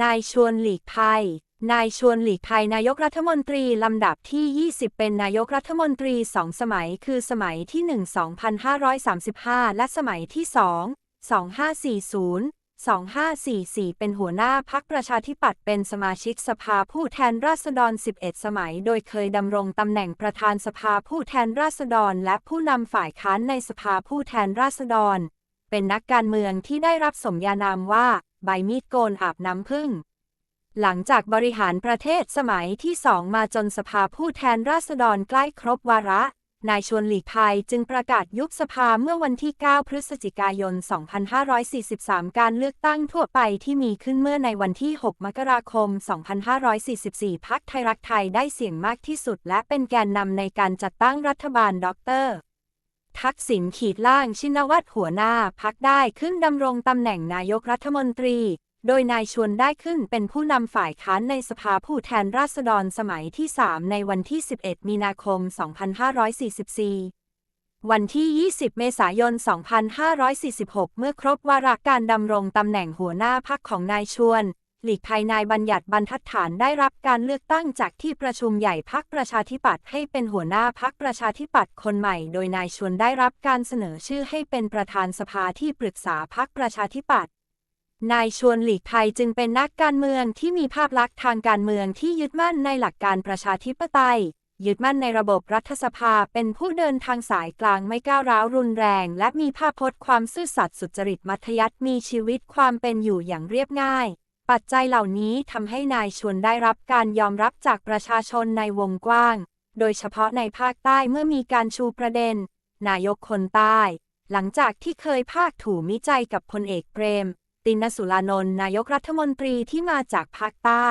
นายชวนหลีกภัย นายชวนหลีกภัยนายกรัฐมนตรีลำดับที่ 20 เป็นนายกรัฐมนตรีสองสมัย คือสมัยที่ 1 2535 และสมัยที่ 2 2540 2544 เป็นหัวหน้าพักประชาธิปัตย์เป็นสมาชิกสภาผู้แทนราษฎร 11 สมัย โดยเคยดำรงตำแหน่งประธานสภาผู้แทนราษฎร และผู้นำฝ่ายค้านในสภาผู้แทนราษฎร เป็นนักการเมืองที่ได้รับสมญานามว่า ใบมีดโกนอาบน้ำผึ้งหลังจากบริหารประเทศสมัยที่สองมาจนสภาผู้แทนราษฎรใกล้ครบวาระ นายชวนหลีกภัยจึงประกาศยุบสภาเมื่อวันที่ 9 พฤศจิกายน 2543 การเลือกตั้งทั่วไปที่มีขึ้นเมื่อในวันที่ 6 มกราคม 2544พักไทยรักไทยได้เสียงมากที่สุดและเป็นแกนนำในการจัดตั้งรัฐบาลดร ทักษิณขีดล่างชินวัตรหัวหน้าพักได้ขึ้นดำรงตำแหน่งนายกรัฐมนตรี โดยนายชวนได้ขึ้นเป็นผู้นำฝ่ายค้านในสภาผู้แทนราษฎรสมัยที่ 3 ในวันที่ 11 มีนาคม 2544วันที่ 20 เมษายน 2546 เมื่อครบวาระการดำรงตำแหน่งหัวหน้าพักของนายชวน หลีกภัยนายบัญญัติบรรทัดฐานได้รับการเลือกตั้งจากที่ประชุมใหญ่พักประชาธิปัตย์ให้เป็นหัวหน้าพักประชาธิปัตย์คนใหม่ โดยนายชวนได้รับการเสนอชื่อให้เป็นประธานสภาที่ปรึกษาพักประชาธิปัตย์นายชวนหลีกภัยจึงเป็นนักการเมืองที่มีภาพลักษณ์ทางการเมืองที่ยึดมั่นในหลักการประชาธิปไตย ยึดมั่นในระบบรัฐสภาเป็นผู้เดินทางสายกลางไม่ก้าวร้าวรุนแรง และมีภาพพจน์ความซื่อสัตย์สุจริตมัธยัติมีชีวิตความเป็นอยู่อย่างเรียบง่าย ปัจจัยเหล่านี้ทำให้นายชวนได้รับการยอมรับจากประชาชนในวงกว้าง โดยเฉพาะในภาคใต้เมื่อมีการชูประเด็น นายกคนใต้ หลังจากที่เคยภาคถูมิใจกับพลเอกเปรม ตินสุรานนท์นายกรัฐมนตรีที่มาจากภาคใต้